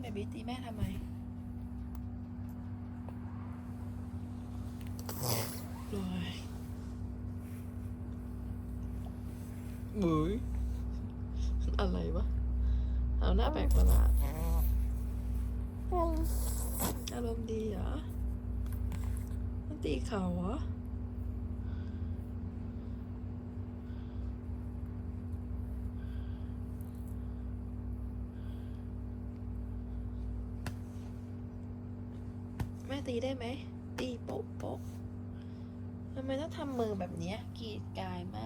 เบบีตีแม่ทำไมรวยบุ้ยอะไรวะ เอาหน้าแปลกประหลาดอารมณ์ดีเหรอตีเขาเหรอ แม่ตีได้ไหม ตีโป๊ะโป๊ะทำไมต้องทำมือแบบนี้กีดกายมาก